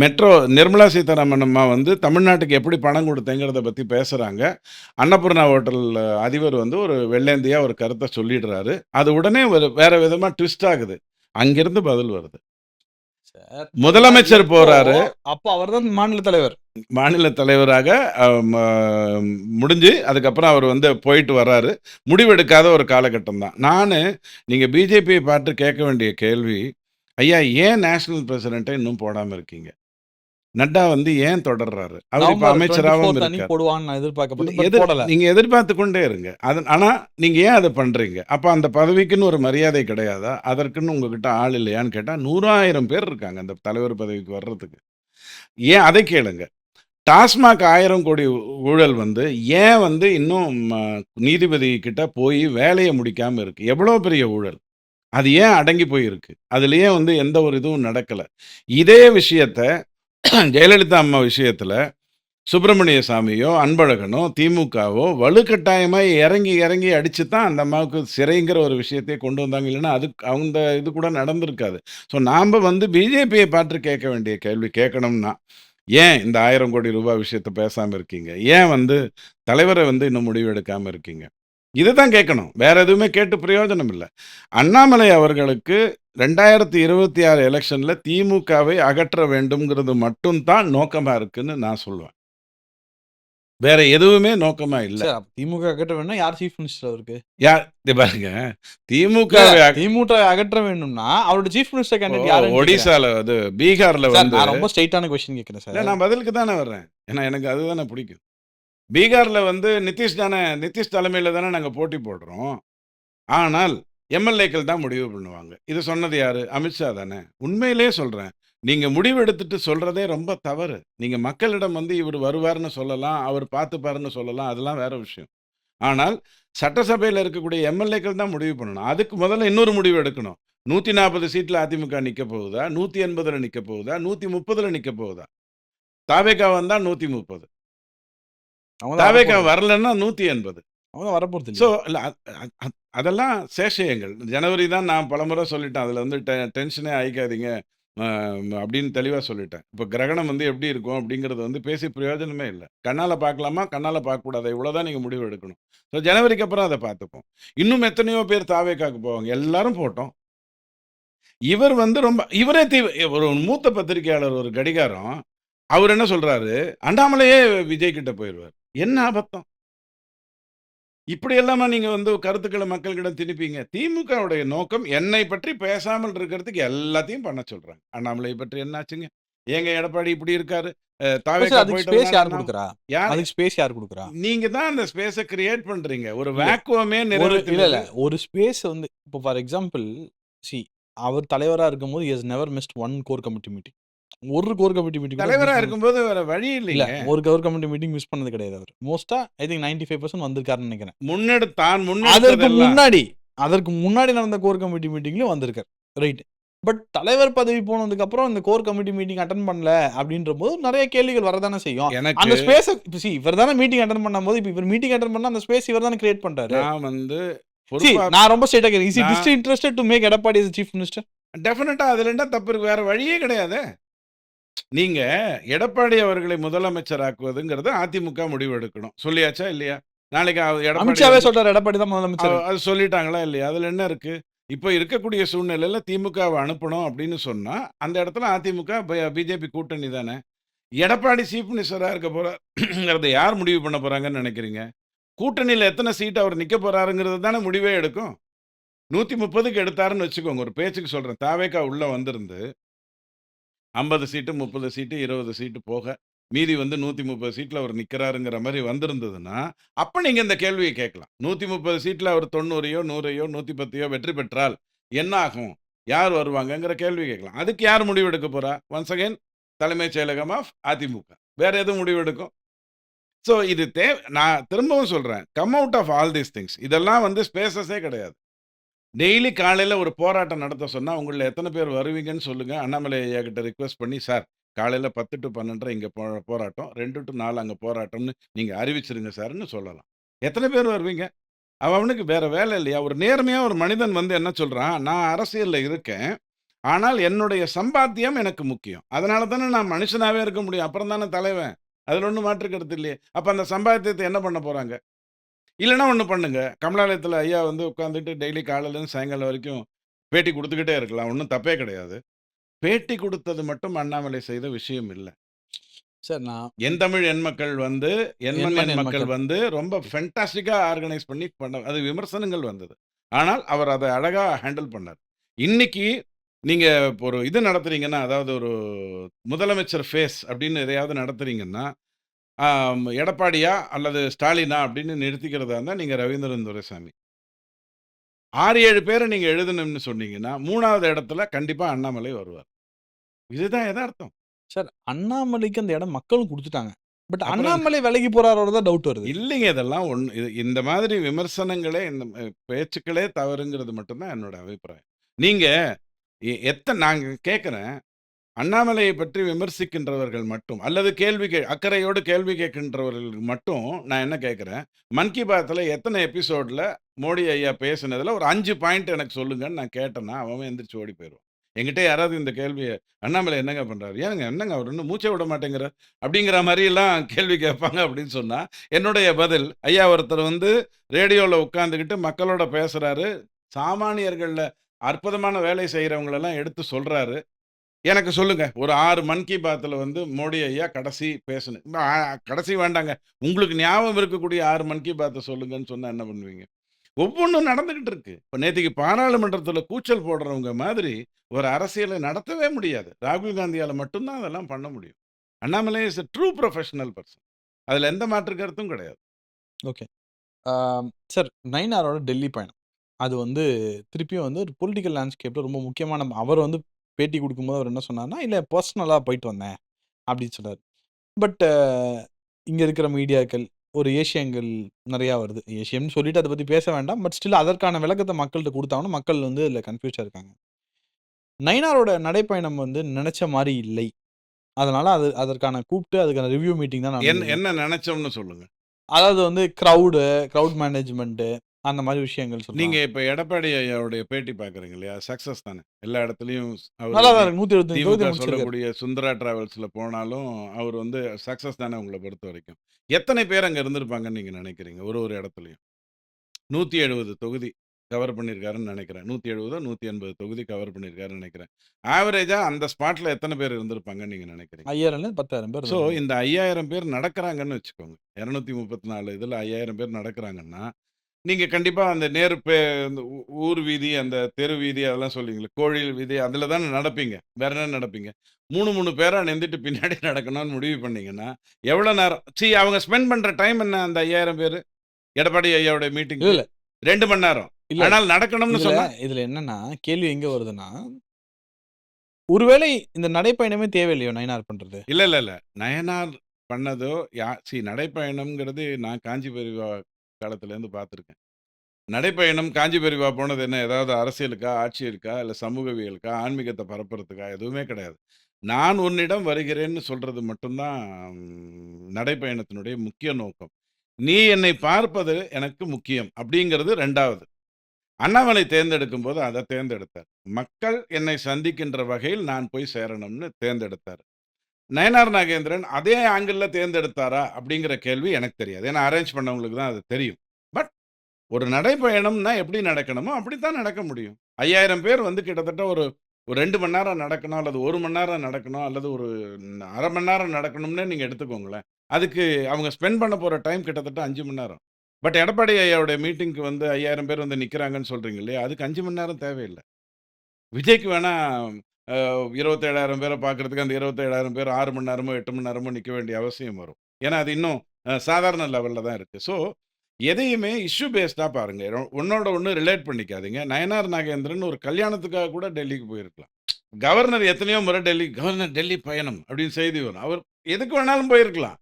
மெட்ரோ நிர்மலா சீதாராமன் அம்மா வந்து தமிழ்நாட்டுக்கு எப்படி பணம் குடுத்தேங்கிறத பத்தி பேசுறாங்க. அன்னபூர்ணா ஹோட்டல் அதிபர் வந்து ஒரு வெள்ளேந்தியா ஒரு கருத்த சொல்லிடுறாரு. அது உடனே ஒரு வேற விதமா ட்விஸ்ட் ஆகுது. அங்கிருந்து பதில் வருது. சார் முதலமைச்சர் போறாரு. அப்போ அவர்தான் மாநில தலைவர். மாநில தலைவராக முடிஞ்சு அதுக்கப்புறம் அவர் வந்து போயிட்டு வர்றாரு. முடிவெடுக்காத ஒரு காலகட்டம் தான். நானு நீங்க பிஜேபிய பார்த்து கேட்க வேண்டிய கேள்வி, ஐயா ஏன் நேஷனல் பிரசிடென்ட்ட இன்னும் போடாம இருக்கீங்க? நட்டா வந்து ஏன் தொடர்றாரு? அவர் இப்ப நவம்பர் அமைச்சராவும் 24th அன்னைக்கு இருக்கார். போடுவான்னு எதிர்பார்க்கப்பட்டது. நீங்க எதிர்பார்த்து கொண்டே இருங்க. அது ஆனா நீங்க ஏன் அத பண்றீங்க? அப்ப அந்த பதவிக்குன்னு ஒரு மரியாதை கிடையாதா? அதற்குன்னு உங்ககிட்ட ஆள் இல்லையான்னு கேட்டா 100,000 பேர் இருக்காங்க அந்த தலைவர் பதவிக்கு வர்றதுக்கு. ஏன் அதை கேளுங்க. டாஸ்மாக் 1000 கோடி ஊழல் வந்து ஏன் வந்து இன்னும் நீதிபதி கிட்ட போய் வேலைய முடிக்காம இருக்கு? எவ்வளோ பெரிய ஊழல்? அது ஏன் அடங்கி போயிருக்கு? அதுல ஏன் வந்து எந்த ஒரு இதுவும் நடக்கல? இதே விஷயத்த ஜெயலலிதா அம்மா விஷயத்தில் சுப்பிரமணிய சாமியோ, அன்பழகனோ, திமுகவோ வலுக்கட்டாயமாக இறங்கி, இறங்கி அடித்து தான் அந்த அம்மாவுக்கு சிறைங்கிற ஒரு விஷயத்தையே கொண்டு வந்தாங்க. இல்லைன்னா அதுக்கு அந்த இது கூட நடந்திருக்காது. ஸோ நாம் வந்து பிஜேபியை பார்த்து கேட்க வேண்டிய கேள்வி கேட்கணும்னா, ஏன் இந்த ஆயிரம் கோடி ரூபாய் விஷயத்த பேசாமல் இருக்கீங்க? ஏன் வந்து தலைவரை வந்து இன்னும் முடிவு எடுக்காமல் இருக்கீங்க? இதுதான் கேட்கணும். வேற எதுவுமே கேட்டு பிரயோஜனம் இல்ல. அண்ணாமலை அவர்களுக்கு 2026 எலக்ஷன்ல திமுகவை அகற்ற வேண்டும்ங்கிறது மட்டும் தான் நோக்கமா இருக்குன்னு நான் சொல்லுவேன். வேற எதுவுமே நோக்கமா இல்ல. திமுக அகற்ற வேணும்னா யார் சீஃப் மினிஸ்டர் அவருக்கு? யார் பாருங்க. அக திமுக அகற்ற வேண்டும்னா அவரோட சீஃப் மினிஸ்டர் கேண்டிடேட் கேட்கிறேன். ஒடிசால அது பீகார்ல வந்து ரொம்ப ஸ்ட்ரெய்ட்டான கொஸ்டின் கேட்கிறேன் சார். நான் பதிலுக்கு தானே வர்றேன். ஏன்னா எனக்கு அதுதானே பிடிக்கும். பீகாரில் வந்து நிதிஷ் தானே நிதிஷ் தலைமையில் தானே நாங்கள் போட்டி போடுறோம். ஆனால் எம்.எல்.ஏக்கள் தான் முடிவு பண்ணுவாங்க. இது சொன்னது யார் அமித்ஷா தானே. உண்மையிலேயே சொல்கிறேன் நீங்கள் முடிவு எடுத்துட்டு சொல்கிறதே ரொம்ப தவறு. நீங்கள் மக்களிடம் வந்து இவர் வருவார்னு சொல்லலாம். அவர் பார்த்துப்பாருன்னு சொல்லலாம். அதெல்லாம் வேற விஷயம். ஆனால் சட்டசபையில் இருக்கக்கூடிய எம்.எல்.ஏக்கள் தான் முடிவு பண்ணணும். அதுக்கு முதல்ல இன்னொரு முடிவு எடுக்கணும். நூற்றி நாற்பது சீட்டில் அதிமுக நிற்க போகுதா? நூற்றி எண்பதில் நிற்க போகுதா? நூற்றி முப்பதில் நிற்க போகுதா? தாவேகா வந்தால் நூற்றி முப்பது தான் தாவேகா வரப்போறது. வரலன்னா 180. அவங்க தான் வரப்போறது ஸோ. இல்ல அதெல்லாம் சேஷயங்கள். ஜனவரி தான் நான் பலமுறை சொல்லிட்டேன். அதுல வந்து டெ டென்ஷனே ஆயிக்காதீங்க. அ அப்படின்னு தெளிவா சொல்லிட்டேன். இப்ப கிரகணம் வந்து எப்படி இருக்கும் அப்படிங்கிறது வந்து பேசி பிரயோஜனமே இல்ல. கண்ணால பார்க்கலாமா? கண்ணால பார்க்கக்கூடாதா? இவ்வளோதான் நீங்க முடிவு எடுக்கணும். ஸோ ஜனவரிக்கு அப்புறம் அத பார்த்துப்போம். இன்னும் எத்தனையோ பேர் தாவேகாக்கு போவாங்க. எல்லாரும் போட்டோம். இவர் வந்து ரொம்ப இவரே தீ ஒரு மூத்த பத்திரிகையாளர் ஒரு கடிகாரம். அவர் என்ன சொல்றாரு? அண்ணாமலையே விஜய் கிட்ட போயிருவாரு. என்ன அபத்தம்? இப்படி எல்லாமா நீங்க வந்து கருத்துக்கள மக்கள்கிடம் திணிப்பீங்க? திமுகவுடைய நோக்கம் என்னை பற்றி பேசாமல் இருக்கிறதுக்கு எல்லாத்தையும் பண்ண சொல்றாங்க. அண்ணாமலைய பற்றி என்னாச்சுங்க? ஏங்க எடப்பாடி இப்படி இருக்காரு? நீங்க தான் அந்த ஸ்பேஸ கிரியேட் பண்றீங்க. ஒரு. வேக்குவமே இல்ல. ஒரு ஸ்பேஸ் வந்து இப்போ ஃபார் எக்ஸாம்பிள் சி அவர் தலைவரா இருக்கும்போது has never missed one core committee meeting. ஒரு கோர் கமிட்டி மீட்டிங் கூட தலைவரா மிஸ் பண்ண இருக்கும்போது வேற வழி இல்ல. ஒரு கோர் கமிட்டி மீட்டிங் மிஸ் பண்ணது கிடையாது அவர். மோஸ்ட்டா ஐ திங்க் 95% வந்திருக்காருன்னு நெனைக்கிறேன். முன்னெடு தான் அதற்கு முன்னாடி அதற்கு முன்னாடி நடந்த கோர் கமிட்டி மீட்டிங்லயும் வந்திருக்காரு. ரைட். பட் தலைவர் பதவி போனதுக்கு அப்புறம் இந்த கோர் கமிட்டி மீட்டிங் அட்டெண்ட் பண்ணல அப்படின்றபோது நெறைய கேள்விகள் வரதானே செய்யும். அந்த ஸ்பேஸ சி இவர் தானே மீட்டிங் அட்டெண்ட் பண்ணும்போது இப்ப இவர் மீட்டிங் அட்டெண்ட் பண்ணா அந்த ஸ்பேஸ் இவர் தானே கிரியேட் பண்றாரு. நான் வந்து நான் ரொம்ப ஸ்ட்ரெய்ட்டா கேட்கிறேன். இஸ் ஹி நான் disinterested to make Edappadi as chief minister? டெஃபினட்டா அதுல என்ன தப்பு இருக்கு? வேற வழியே கிடையாதே. நீங்க எடப்பாடி அவர்களை முதலமைச்சராக்குவதுங்கிறது அதிமுக முடிவு எடுக்கணும். சொல்லியாச்சா இல்லையா? நாளைக்கு அவ எடப்பாடி அமித்ஷாவே வந்து சொல்றாரு எடப்பாடி தான் அவ முதலமைச்சர். அது சொல்லிட்டாங்களா இல்லையா? அதுல என்ன இருக்கு? இப்ப இருக்கக்கூடிய சூழ்நிலையில திமுகவ அனுப்பணும் அப்படின்னு சொன்னா, அந்த இடத்துல அதிமுக பிஜேபி கூட்டணி தானே. எடப்பாடி சீஃப் மினிஸ்டரா இருக்க போறார்ங்கிறத யார் முடிவு பண்ண போறாங்கன்னு நெனைக்கிறீங்க? கூட்டணியில எத்தன சீட் அவர் நிக்க போறாருங்கிறது தானே முடிவே எடுக்கும். 130க்கு எடுத்தாருன்னு வச்சுக்கோங்க. ஒரு பேச்சுக்கு சொல்றேன். தாவேகா உள்ள வந்திருந்து 50 சீட்டு, 30 சீட்டு, 20 சீட்டு போக, மீதி வந்து நூற்றி முப்பது சீட்டில் அவர் நிற்கிறாருங்கிற மாதிரி வந்திருந்ததுன்னா, அப்போ நீங்கள் இந்த கேள்வியை கேட்கலாம். நூற்றி முப்பது சீட்டில் அவர் 90யோ, 100யோ, 110யோ வெற்றி பெற்றால் என்ன ஆகும்? யார் வருவாங்கங்கிற கேள்வி கேட்கலாம். அதுக்கு யார் முடிவெடுக்க போகிறா ஒன்ஸ் அகைன் தலைமைச் செயலகம் ஆஃப் அதிமுக. வேறு எதுவும் முடிவெடுக்கும் ஸோ இது தே நான் திரும்பவும் சொல்கிறேன் come out of all these things. இதெல்லாம் வந்து ஸ்பேசஸே கிடையாது. டெய்லி காலையில் ஒரு போராட்டம் நடத்த சொன்னால் உங்களில் எத்தனை பேர் வருவீங்கன்னு சொல்லுங்கள் அண்ணாமலை ஐயா கிட்ட ரிக்வெஸ்ட் பண்ணி, சார் காலையில் பத்து டு பன்னெண்டரை இங்கே போ போராட்டம். ரெண்டு டு நாலு அங்கே போராட்டம்னு நீங்கள் அறிவிச்சிருங்க சார்னு சொல்லலாம். எத்தனை பேர் வருவீங்க? அவனுக்கு வேறு வேலை இல்லையா? ஒரு நேர்மையாக ஒரு மனிதன் வந்து என்ன சொல்கிறான் நான் அரசியலில் இருக்கேன். ஆனால் என்னுடைய சம்பாத்தியம் எனக்கு முக்கியம். அதனால தானே நான் மனுஷனாகவே இருக்க முடியும். அப்புறம் தானே தலைவன். அதில் ஒன்றும் மாற்று இல்லையே. அப்போ அந்த சம்பாத்தியத்தை என்ன பண்ண போகிறாங்க இல்லன்னா ஒண்ணு பண்ணுங்க. கமலாலயத்துல ஐயா வந்து உட்கார்ந்துட்டு டெய்லி காலையிலேருந்து சாயங்காலம் வரைக்கும் பேட்டி குடுத்துக்கிட்டே இருக்கலாம். ஒண்ணும் தப்பே கிடையாது. பேட்டி குடுத்தது மட்டும் அண்ணாமலை செய்த விஷயம் இல்ல. சார் நான் என் தமிழ் என் மக்கள் வந்து எண்மண் எண் எண் மக்கள். வந்து ரொம்ப ஃபென்டாஸ்டிக்கா ஆர்கனைஸ் பண்ணி பண்ண அது விமர்சனங்கள் வந்தது. ஆனால் அவர் அத அழகா ஹேண்டில் பண்ணார். இன்னைக்கு நீங்க இப்போ ஒரு இது நடத்துறீங்கன்னா, அதாவது ஒரு முதலமைச்சர் ஃபேஸ் அப்படின்னு எதையாவது நடத்துறீங்கன்னா, ஆம் எடப்பாடியா அல்லது ஸ்டாலினா அப்படின்னு நிறுத்திக்கிறதா இருந்தா, நீங்க ரவீந்திரன் துரைசாமி. 6, 7 பேர நீங்க எழுதணும்னு சொன்னீங்கன்னா, 3வது இடத்துல கண்டிப்பா அண்ணாமலை வருவார். இதுதான் எதார்த்தம். சார் அண்ணாமலைக்கு அந்த இடம் மக்களும் குடுத்துட்டாங்க. பட் அப்புறம் அண்ணாமலை விலகி போறாரோட தான் டவுட் வருது. இல்லைங்க இதெல்லாம் ஒண்ணு இது இந்த மாதிரி விமர்சனங்களே இந்த அ பேச்சுக்களே தவறுங்கிறது மட்டும் தான் என்னோட அபிப்பிராயம். நீங்க எ எத்த நாங்க கேட்கிறேன். அண்ணாமலையை பற்றி விமர்சிக்கின்றவர்கள் மட்டும் அல்லது கேள்வி கே அக்கறையோடு கேள்வி கேட்கின்றவர்கள் மட்டும் நான் என்ன கேட்குறேன்? மன் கி பாத்தில் எத்தனை எபிசோடில் மோடி ஐயா பேசினதில் ஒரு அஞ்சு பாயிண்ட் எனக்கு சொல்லுங்கன்னு நான் கேட்டேன்னா, அவன் எந்திரிச்சு ஓடி போயிடுவான் எங்கிட்ட யாராவது இந்த கேள்வியை "அண்ணாமலை என்னங்க பண்ணுறாரு "ஏனுங்க என்னங்க அவர் இன்னும் மூச்சை விட மாட்டேங்கிறார்." அப்படிங்கிற மாதிரியெல்லாம் கேள்வி கேட்பாங்க அப்படின்னு சொன்னால் என்னுடைய பதில், ஐயா ஒருத்தர் வந்து ரேடியோவில் உட்காந்துக்கிட்டு மக்களோட பேசுகிறாரு சாமானியர்களில் அற்புதமான வேலை செய்கிறவங்களெல்லாம் எடுத்து சொல்கிறாரு எனக்கு சொல்லுங்க. ஒரு ஆறு மன் கி பாத்தில் வந்து மோடி ஐயா கடைசி பேசணும் கடைசி வேண்டாங்க. உங்களுக்கு ஞாபகம் இருக்கக்கூடிய ஆறு மன் கி பாத்த சொல்லுங்கன்னு சொன்னால் என்ன பண்ணுவீங்க? ஒவ்வொன்றும் நடந்துக்கிட்டு இருக்கு. இப்போ நேற்றுக்கு பாராளுமன்றத்தில் கூச்சல் போடுறவங்க மாதிரி ஒரு அரசியலை நடத்தவே முடியாது. ராகுல் காந்தியால் மட்டும்தான் அதெல்லாம் பண்ண முடியும். Annamalai is a true professional person அதில் எந்த மாற்று கருத்தும் கிடையாது. ஓகே. சார் நைனாரோட டெல்லி பயணம். அது வந்து திருப்பியும் வந்து ஒரு பொலிட்டிக்கல் லேண்ட்ஸ்கேப்பில் ரொம்ப முக்கியமான அவர் வந்து பேட்டி குடுக்கும்போது அவர் என்ன சொன்னார்னா, "இல்ல பெர்சனலா போயிட்டு வந்தேன்." அப்படின்னு சொன்னாரு. பட் இங்க இருக்கிற மீடியாக்கள், ஒரு ஏஷியன்கள் நெறையா வருது. ஏஷியன்னு சொல்லிட்டு அத பத்தி பேச வேண்டாம். பட் ஸ்டில் அதற்கான விளக்கத்த மக்கள்ட்ட குடுத்தாகணும். மக்கள் வந்து இதுல கன்ஃப்யூஸ்டா இருக்காங்க. நயினாரோட நடைப்பயணம் வந்து நெனச்ச மாரி இல்லை. அதனால அது அதற்கான கூப்ட்டு அதுக்கான ரிவ்யூ மீட்டிங் தான். என்ன நெனச்சோம்னு சொல்லுங்க. அதாவது வந்து கிரவுடு, கிரவுட் மேனேஜ்மென்ட் அந்த மாரி விஷயங்கள் நீங்க. இப்ப எடப்பாடி ஐயாவுடைய பேட்டி பார்க்குறீங்க இல்லையா? சக்சஸ் தானே. எல்லா இடத்துலயும் அவரு நல்லா தான் இருக்கு. 175 தொகுதி திமுக முடிச்சிருக்காரு. சொல்லக்கூடிய சுந்தரா டிராவல்ஸ்ல போனாலும், அவர் வந்து சக்சஸ் தானே உங்கள பொறுத்தவரைக்கும். எத்தனை பேர் அங்க இருந்திருப்பாங்கன்னு நீங்க நெனைக்கிறீங்க? ஒரு ஒரு இடத்துலயும். 170 தொகுதி கவர் பண்ணியிருக்காருன்னு நெனைக்கிறேன். 170ஓ, 180 தொகுதி கவர் பண்ணியிருக்காருன்னு நெனைக்கிறேன். ஆவரேஜா அந்த ஸ்பாட்ல எத்தன பேர் இருந்திருப்பாங்கன்னு நீங்க நெனைக்கிறீங்க? 5000லேருந்து 10,000 பேர் ஸோ. இந்த 5000 பேர் நடக்கிறாங்கன்னு வச்சுக்கோங்க. 234 இதுல 5000 பேர் நடக்கிறாங்கன்னா, நீங்க கண்டிப்பா அந்த நேரு பே இந்த ஊ ஊர் வீதி, அந்த தெரு வீதி அதெல்லாம் சொல்லுவீங்கல்ல. கோவில் வீதி அதுல தானே நடப்பீங்க. வேற என்ன நடப்பீங்க? 3, 3 பேரா நிந்துட்டு பின்னாடி நடக்கணும்னு முடிவு பண்ணீங்கன்னா, எவ்வளோ நேரம் சி அவங்க ஸ்பெண்ட் பண்ற டைம் என்ன அந்த 5000 பேரு? எடப்பாடி ஐயாவுடைய இல்ல, மீட்டிங்க்கு? இல்ல. 2 மணி நேரம். இல்ல. ஆனால் நடக்கணும்னு இதுல சொன்னா? இதுல என்னன்னா, கேள்வி எங்க வருதுன்னா ஒருவேளை இந்த நடைப்பயணமே தேவையில்லையோ நயினார் பண்றது? இல்ல, இல்ல, இல்ல. நயனார் பண்ணதோ யா சி நடைப்பயணம்ங்கிறது நான் காஞ்சி பெரியவா காலத்துலேருந்து பார்த்துருக்கேன். நடைப்பயணம் காஞ்சி பெரியவா போனது என்ன ஏதாவது அரசியலுக்கா, ஆட்சியலுக்கா, இல்லை சமூகவியலுக்கா, ஆன்மீகத்தை பரப்புறதுக்கா? எதுவுமே கிடையாது. நான் உன்னிடம் வருகிறேன்னு சொல்றது மட்டும்தான் நடைப்பயணத்தினுடைய முக்கிய நோக்கம். நீ என்னை பார்ப்பது எனக்கு முக்கியம் அப்படிங்கிறது ரெண்டாவது அண்ணாமலை தேர்ந்தெடுக்கும்போது அதை தேர்ந்தெடுத்தார். மக்கள் என்னை சந்திக்கின்ற வகையில் நான் போய் சேரணும்னு தேர்ந்தெடுத்தார். நயனார் நாகேந்திரன் அதே ஆங்கிளில் தேர்ந்தெடுத்தாரா? அப்படிங்கிற கேள்வி எனக்கு தெரியாது. ஏன்னா அரேஞ்ச் பண்ணவங்களுக்கு தான் அது தெரியும். பட் ஒரு நடைப்பயணம்னா எப்படி நடக்கணுமோ அப்படித்தான் நடக்க முடியும். 5000 பேர் வந்து கிட்டத்தட்ட ஒரு ஒரு ரெண்டு மணி நேரம் நடக்கணும், அல்லது ஒரு மணி நேரம் நடக்கணும், அல்லது ஒரு அரை மணி நேரம் நடக்கணும்னே நீங்கள் எடுத்துக்கோங்களேன். அதுக்கு அவங்க ஸ்பெண்ட் பண்ண போகிற டைம் கிட்டத்தட்ட அஞ்சு மணி நேரம். பட் எடப்பாடி ஐயாவுடைய மீட்டிங்க்கு வந்து 5000 பேர் வந்து நிற்கிறாங்கன்னு சொல்கிறீங்க இல்லையா? அதுக்கு அஞ்சு மணி நேரம் தேவையில்லை விஜய்க்கு வேணால் அ 27,000 பேர பார்க்கறதுக்கு அந்த 27,000 பேர் 6 மணி நேரமோ, 8 மணி நேரமோ நிக்க வேண்டிய அவசியம் வரும். ஏன்னா அது இன்னும் அ சாதாரண லெவல்ல தான் இருக்கு. ஸோ எதையுமே இஷ்யூ பேஸ்டா பாருங்க. ரொ ஒண்ணோட ஒண்ணு ரிலேட் பண்ணிக்காதீங்க. நயனார் நாகேந்திரன் ஒரு கல்யாணத்துக்காக கூட டெல்லிக்கு போயிருக்கலாம். கவர்னர் எத்தனையோ முறை டெல்லி கவர்னர் டெல்லி பயணம் அப்படின்னு செய்தி வரும். அவர் எதுக்கு வேணாலும் போயிருக்கலாம்.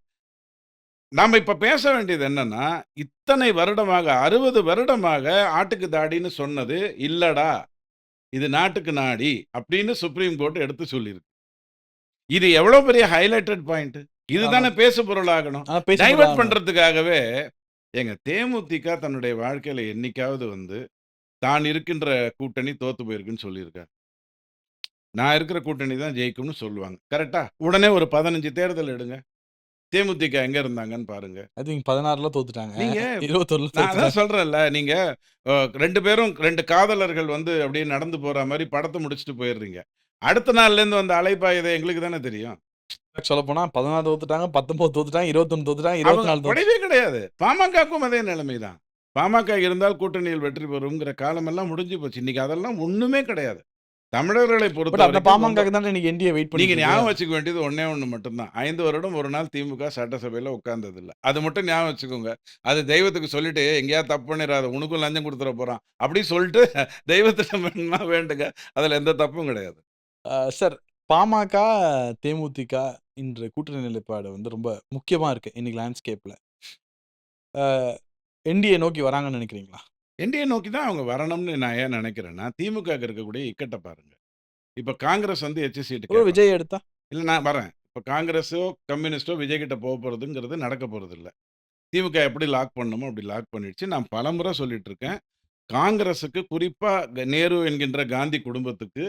நாம இப்ப பேச வேண்டியது என்னன்னா, இத்தனை வருடமாக 60 வருடமாக ஆட்டுக்கு தாடின்னு சொன்னது இல்லடா. இது நாட்டுக்கு நாடி அப்படின்னு சுப்ரீம் கோர்ட் எடுத்து சொல்லியிருக்கு. இது எவ்வளோ பெரிய ஹைலைட்டட் பாயிண்ட். இது ஆமா. தானே பேசு பொருளாகணும். டைவர்ட். பண்றதுக்காகவே ஏங்க தேமுதிக தன்னுடைய வாழ்க்கையில என்னைக்காவது வந்து தான் இருக்கின்ற கூட்டணி தோத்து போயிருக்குன்னு சொல்லியிருக்கா? நான் இருக்கிற கூட்டணி தான் ஜெயிக்கும்னு சொல்லுவாங்க. கரெக்ட்டா? உடனே ஒரு 15 தேர்தல் எடுங்க. தேமுதிக எங்க இருந்தாங்கன்னு பாருங்க. ஐ திங்க் 16ல தோத்துட்டாங்க. நீங்க 21ல நான் அதான் தோத்துட்டாங்க. சொல்றேன்ல. நீங்க 2 பேரும் 2 காதலர்கள் வந்து அப்படியே நடந்து போற மாரி படத்த முடிச்சுட்டு போயிடுறீங்க. அடுத்த நாள்லேருந்து வந்த அலைப்பாயுதே எங்களுக்கு தானே தெரியும். சொல்லப்போனா 16 தோத்துட்டாங்க, 19 தோத்துட்டாங்க, 21 தோத்துட்டாங்க, அவங்க 24 தோத்து கிடையவே கிடையாது. பாமகவுக்கும் அதே நிலைமை தான். பாமக இருந்தால் கூட்டணியில் வெற்றி பெறும்ங்கிற காலமெல்லாம் முடிஞ்சு போச்சு. இன்னைக்கு அதெல்லாம் ஒண்ணுமே கிடையாது. தமிழர்களை பொறுத்த அந்த பாமக தானே இன்னைக்கு என்டிஏ வெயிட் நீங்க பண்ணி ஞாபகம் வச்சுக்க வேண்டியது ஒண்ணே ஒண்ணு மட்டும்தான். ஐந்து வருடம் ஒரு நாள் திமுக சட்டசபையில உட்கார்ந்தது இல்ல அது மட்டும் ஞாபகம் வச்சுக்கோங்க. அது தெய்வத்துக்கு சொல்லிட்டு எங்கேயாவது தப்பு பண்ணிடாத உனக்கும் லஞ்சம் கொடுத்துட போறான் அப்படி சொல்லிட்டு தெய்வத்திடம் வேண்டுங்க. அதுல எந்த தப்பும் கிடையாது. சார் பாமக தேமுதிக இன்று கூட்டணி நிலைப்பாடு வந்து ரொம்ப முக்கியமா இருக்கு இன்னைக்கு லேண்ட்ஸ்கேப்ல என்டிஏ நோக்கி வராங்கன்னு நினைக்கிறீங்களா? என்டிஏ நோக்கி தான் அவங்க வரணும்னு நான் ஏன் நினைக்கிறேன்னா திமுக க்கு இருக்கக்கூடிய இக்கட்டை பாருங்க. இப்ப காங்கிரஸ் வந்து எச்சு சீட்டு ஒரு விஜய் எடுத்தா? இல்ல நான் வரேன். இப்ப காங்கிரஸோ கம்யூனிஸ்டோ விஜய் கிட்ட போக போறதுங்கிறது நடக்க போறது இல்ல திமுக எப்படி லாக் பண்ணணுமோ அப்படி லாக் பண்ணிடுச்சு. நான் பலமுறை சொல்லிட்டு இருக்கேன் காங்கிரஸுக்கு குறிப்பா க- நேரு என்கின்ற காந்தி குடும்பத்துக்கு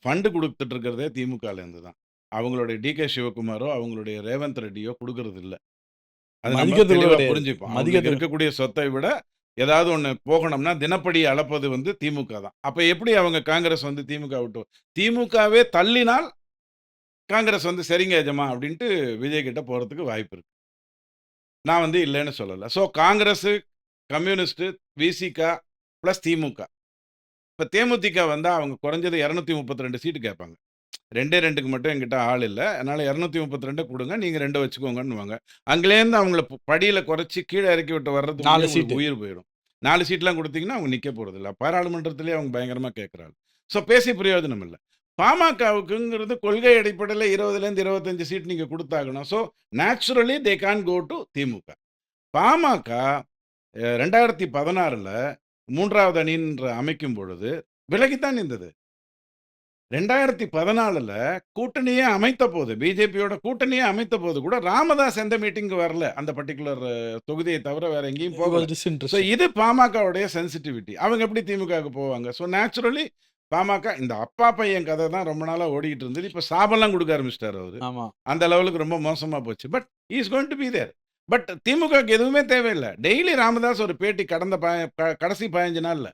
ஃபண்டு கொடுத்துட்டு இருக்கிறதே திமுகல இருந்து தான். அவங்களுடைய டி. கே. சிவகுமாரோ அவங்களுடைய ரேவந்த் ரெட்டியோ கொடுக்கறது இல்ல அது நம்ம மதிக்கிறது கூட தெளிவா கிடையாது. புரிஞ்சுப்போம் அவங்களுக்கு இருக்கக்கூடிய சொத்தை விட ஏதாவது ஒன்று போகணும்னா தினப்படி அளப்பது வந்து திமுக தான். அப்போ எப்படி அவங்க காங்கிரஸ் வந்து திமுக விட்டு திமுகவே தள்ளினால் காங்கிரஸ் வந்து சரிங்க எஜமா அப்படின்ட்டு விஜய் கிட்ட போகிறதுக்கு வாய்ப்பு இருக்கு. நான் வந்து இல்லைன்னு சொல்லலை. So Congress communist VCK plus DMK. இப்போ தேமுதிக வந்தால் அவங்க குறைஞ்சது இரநூத்தி முப்பத்தி ரெண்டு சீட்டு கேட்பாங்க. ரெண்டே ரெண்டுக்கு மட்டும் எங்கிட்ட ஆள் இல்லை. அதனால இரநூத்தி முப்பத்தி ரெண்டு கொடுங்க. நீங்கள் ரெண்டு வச்சுக்கோங்கன்னுவாங்க. அங்கேருந்து அவங்கள படியில குறைச்சி கீழே இறக்கி விட்டு வர்றதுக்கு நாலு சீட்டு. உயிர் போயிடும் நாலு சீட்லாம் கொடுத்தீங்கன்னா அவங்க நிற்க போகிறது இல்லை. பாராளுமன்றத்திலேயே அவங்க பயங்கரமாக கேட்குறாங்க ஸோ பேசி பிரயோஜனம் இல்லை. பாமகவுக்குங்கிறது கொள்கை அடிப்படையில் இருபதுலேருந்து இருபத்தஞ்சு சீட் நீங்கள் கொடுத்தாகணும். So naturally they can go to DMK. PMK ரெண்டாயிரத்தி பதினாறில் மூன்றாவது அணின்ற அமைக்கும் பொழுது விலகித்தான் இருந்தது ரெண்டாயிரத்தி பதினாலில் கூட்டணியே அமைத்த போது பிஜேபியோட கூட்டணியே அமைத்த போது கூட ராமதாஸ் எந்த மீட்டிங்கு வரல அந்த பர்டிகுலர் தொகுதியை தவிர வேற எங்கேயும் டிஸ்இன்ட்ரெஸ்ட் இது பாமகவுடைய சென்சிட்டிவிட்டி அவங்க எப்படி திமுகவுக்கு போவாங்க? ஸோ நேச்சுரலி பாமக இந்த அப்பா பையன் கதை தான் ரொம்ப நாளாக ஓடிக்கிட்டு இருந்தது. இப்போ சாபெல்லாம் கொடுக்க ஆரம்பிச்சிட்டாரு அவரு. அந்த லெவலுக்கு ரொம்ப மோசமாக போச்சு. But is going to be there but திமுகவுக்கு எதுவுமே தேவையில்லை. டெய்லி ராமதாஸ் ஒரு பேட்டி கடந்த ப- கடைசி பதினஞ்சு நாளில்.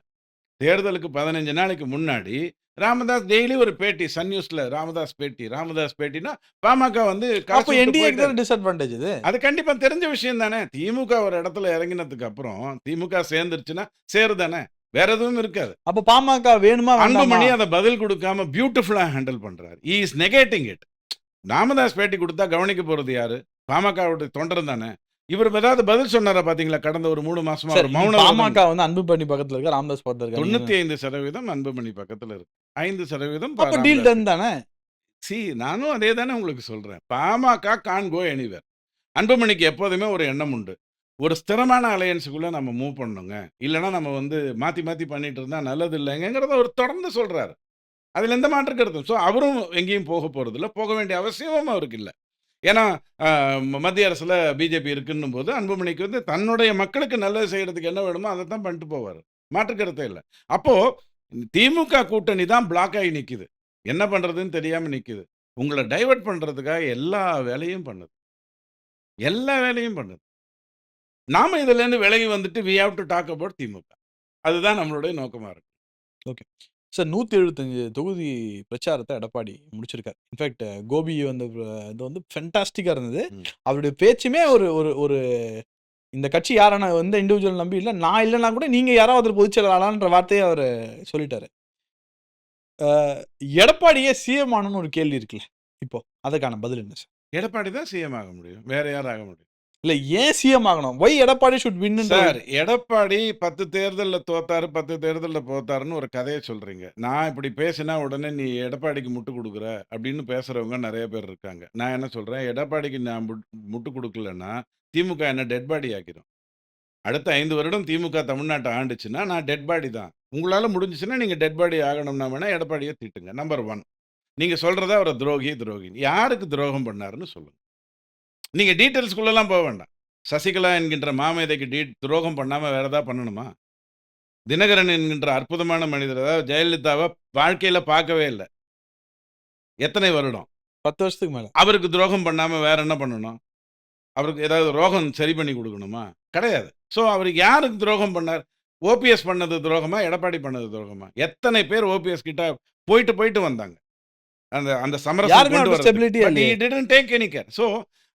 தேர்தலுக்கு பதினஞ்சு நாளைக்கு முன்னாடி ராமதாஸ் டெய்லி ஒரு பேட்டி சன் நியூஸ்ல ராமதாஸ் பேட்டி ராமதாஸ் பேட்டினா பாமக வந்து காசு அப்போ டிஸ்அட்வான்டேஜ் இது? அது கண்டிப்பா தெரிஞ்ச விஷயம் தானே. திமுக ஒரு இடத்துல இறங்கினதுக்கு அப்புறம் திமுக சேர்ந்துருச்சுன்னா சேருதானே? வேற எதுவும் இருக்காது. அப்போ பாமக வேணுமா அன்புமணி அதை பதில் கொடுக்காம பியூட்டிஃபுல்லா ஹேண்டில் பண்றாரு. இஸ் நெகேட்டிங் இட் ராமதாஸ் பேட்டி கொடுத்தா கவனிக்க போறது யாரு? பாமகவுடைய தொண்டர் தானே. இவர் ஏதாவது பதில் சொன்னாரா பாத்தீங்களா? கடந்த ஒரு மூணு மாசமா ஒரு மௌன பாமக வந்து அன்பு பண்ணி பக்கத்துல இருக்க ராமதாஸ் பக்கத்துல இருக்க தொண்ணூத்தி ஐந்து சதவீதம் அன்புமணி பக்கத்துல இருக்கு. ஐந்து சதவீதம் அப்ப டீல் டன் தானே? சி நானும் அதே தானே உங்களுக்கு சொல்றேன். பாமக கான் கோ எனிவேர் அன்புமணிக்கு எப்போதுமே ஒரு எண்ணம் உண்டு. ஒரு ஸ்திரமான அலையன்ஸுக்குள்ள நம்ம மூவ் பண்ணணுங்க. இல்லைன்னா நம்ம வந்து மாத்தி மாத்தி பண்ணிட்டு இருந்தா நல்லது இல்லைங்கிறத அவர் தொடர்ந்து சொல்றாரு. அதுல எந்த மாற்று கருத்தும். ஸோ அவரும் எங்கேயும் போக போறது இல்ல போக வேண்டிய அவசியமும் அவருக்கு இல்லை. ஏன்னா மத்திய அரசில் பிஜேபி இருக்குன்னும் போது அன்புமணிக்கு வந்து தன்னுடைய மக்களுக்கு நல்லது செய்கிறதுக்கு என்ன வேணுமோ அதை தான் பண்ணிட்டு போவார். மாற்று இல்லை. அப்போது திமுக கூட்டணி தான் பிளாக் ஆகி நிற்கிது என்ன பண்ணுறதுன்னு தெரியாமல் நிற்கிது உங்களை டைவர்ட் பண்ணுறதுக்காக எல்லா வேலையும் பண்ணுது. எல்லா வேலையும் பண்ணுது. நாம இதுலேருந்து விலகி வந்துட்டு we have to talk about DMK. அதுதான் நம்மளுடைய நோக்கமாக இருக்குது ஓகே சார் நூத்தி எழுபத்தஞ்சு தொகுதி பிரச்சாரத்தை எடப்பாடி முடிச்சிருக்காரு. இன்ஃபேக்ட் கோபி வந்து இது வந்து ஃபென்டாஸ்டிக்கா இருந்தது. ம். அவருடைய பேச்சுமே ஒரு ஒரு ஒரு இந்த கட்சி யாரான எந்த இண்டிவிஜுவல் நம்பி இல்லை நான் இல்லைன்னா கூட நீங்க யாராவது பொதுச் செயலாளர்ன்ற வார்த்தையை அவர் சொல்லிட்டாரு. எடப்பாடியே சிஎம் ஆனன்னு ஒரு கேள்வி இருக்குல்ல இப்போ அதுக்கான பதில் என்ன சார்? எடப்பாடி தான் சிஎம் ஆக முடியும். வேற யார் ஆக முடியும். இல்ல ஏன் சிஎம் ஆகணும்? Why Edappadi should win sir Edappadi பத்து தேர்தலில் தோத்தாரு பத்து தேர்தலில் போத்தாருன்னு ஒரு கதையை சொல்றீங்க. நான் இப்படி பேசினா உடனே நீ எடப்பாடிக்கு முட்டு கொடுக்குற அப்படின்னு பேசுறவங்க நிறைய பேர் இருக்காங்க. நான் என்ன சொல்றேன்? எடப்பாடிக்கு நான் முட்- முட்டு கொடுக்கலன்னா திமுக என்ன டெட் பாடி ஆக்கிடும் அடுத்த ஐந்து வருடம் திமுக தமிழ்நாட்டை ஆண்டுச்சுன்னா நான் டெட் பாடி தான். உங்களால முடிஞ்சுச்சுன்னா நீங்க டெட் பாடி ஆகணும்னா வேணா எடப்பாடியை திட்டுங்க. நம்பர் ஒன் நீங்க சொல்றதா அவரை துரோகி துரோகி யாருக்கு துரோகம் பண்ணாருன்னு சொல்லுங்க. நீங்க டீட்டெயில்ஸ்குள்ளெல்லாம் போக வேண்டாம். சசிகலா என்கின்ற மாமேதைக்கு டீ துரோகம் பண்ணாம வேற ஏதாவது பண்ணணுமா? தினகரன் என்கின்ற அற்புதமான மனிதர் அதாவது ஜெயலலிதாவை வாழ்க்கையில பார்க்கவே இல்லை. எத்தனை வருடம்? பத்து வருஷத்துக்கு மேல. அவருக்கு துரோகம் பண்ணாம வேற என்ன பண்ணணும்? அவருக்கு ஏதாவது ரோகம் சரி பண்ணி கொடுக்கணுமா? கிடையாது. ஸோ அவர் யாருக்கு துரோகம் பண்ணார்? ஓபிஎஸ் பண்ணது துரோகமா? எடப்பாடி பண்ணது துரோகமா? எத்தனை பேர் ஓபிஎஸ் கிட்ட போயிட்டு போயிட்டு வந்தாங்க? அந்த அந்த சமரசம் யாருமே கொண்டு அவர்ட்ட stability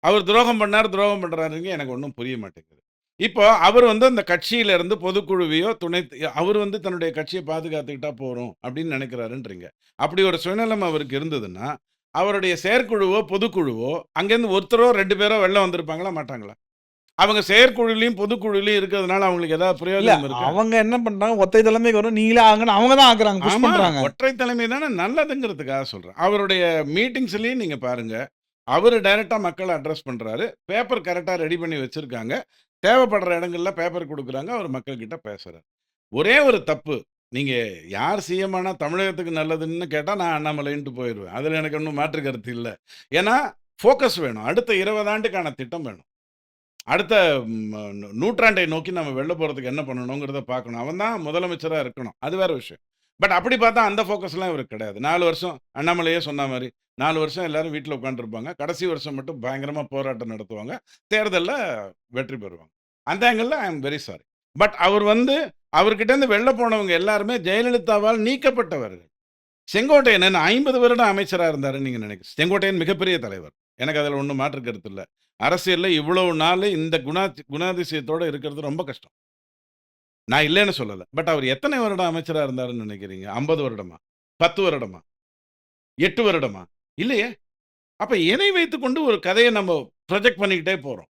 அவர் துரோகம் பண்ணார் துரோகம் பண்றாருங்க எனக்கு ஒன்றும் புரிய மாட்டேங்குது இப்போ அவர் வந்து அந்த கட்சியில இருந்து பொதுக்குழுவையோ, துணை அவர் வந்து தன்னுடைய கட்சிய பாதுகாத்துக்கிட்டா போறோம் அப்படின்னு நினைக்கிறாருன்றீங்க. அப்படி ஒரு சுயநலம் அவருக்கு இருந்ததுன்னா, அவருடைய செயற்குழுவோ, பொதுக்குழுவோ அங்கேருந்து ஒருத்தரோ 2 பேரோ வெளில வந்திருப்பாங்களா? மாட்டாங்களா? அவங்க செயற்குழுலயும், பொதுக்குழுலயும் இருக்கிறதுனால அவங்களுக்கு ஏதாவது பிரயோஜனம் இருக்கா? அவங்க என்ன பண்றாங்க, ஒத்தை தலைமைக்கு வரும். நீங்களே ஆகுங்கன்னு அவங்க தான் ஆக்குறாங்க. ஒற்றை தலைமை தானே நல்லதுங்கிறதுக்காக சொல்றேன். அவருடைய மீட்டிங்ஸ்லயும் நீங்க பாருங்க. அவர் டைரெக்டாக மக்களை அட்ரஸ் பண்ணுறாரு பேப்பர் கரெக்டாக ரெடி பண்ணி வச்சுருக்காங்க தேவைப்படுற இடங்கள்ல பேப்பர் கொடுக்குறாங்க அவர் மக்கள் பேசுகிறார் ஒரே ஒரு தப்பு. நீங்கள் யார் சிஎம் தமிழகத்துக்கு நல்லதுன்னு கேட்டால் நான் அண்ணாமலைன்ட்டு போயிடுவேன் அதில் எனக்கு ஒன்றும் மாற்று கருத்து இல்லை ஏன்னா ஃபோக்கஸ் வேணும். அடுத்த 20 ஆண்டுக்கான திட்டம் வேணும். அடுத்த நூ நூற்றாண்டை நோக்கி நம்ம வெளில போகிறதுக்கு என்ன பண்ணணுங்கிறத பார்க்கணும். அவன் தான் முதலமைச்சராக இருக்கணும். அது வேற விஷயம். பட் அப்படி பார்த்தா அந்த ஃபோக்கஸ்லாம் இவருக்கு கிடையாது. நாலு வருஷம் அண்ணாமலையே சொன்ன மாதிரி நாலு வருஷம் எல்லாரும் வீட்டில் உட்காந்துருப்பாங்க கடைசி வருஷம் மட்டும் பயங்கரமா போராட்டம் நடத்துவாங்க. தேர்தல்ல வெற்றி பெறுவாங்க. அந்த ஆங்கிளில் I am very sorry. But அவர் வந்து அவர்கிட்ட இருந்து வெளில போனவங்க எல்லாருமே ஜெயலலிதாவால் நீக்கப்பட்டவர்கள். செங்கோட்டையன் என்ன 50 வருடம் அமைச்சரா இருந்தாருன்னு நீங்க நினைக்கிறேன் செங்கோட்டையன் மிகப்பெரிய தலைவர். எனக்கு அதுல ஒன்றும் மாற்று கருத்து இல்ல. அரசியல்ல இவ்வளவு நாள் இந்த குணா குணாதிசயத்தோட இருக்கிறது ரொம்ப கஷ்டம். நான் இல்லைன்னு சொல்லலை பட் அவர் எத்தனை வருடம் அமைச்சராக இருந்தாருன்னு நினைக்கிறீங்க? 50 வருடமா? 10 வருடமா? எட்டு வருடமா? இல்லையே. அப்போ எதை வைத்துக்கொண்டு ஒரு கதையை நம்ம ப்ரொஜெக்ட் பண்ணிக்கிட்டே போகிறோம்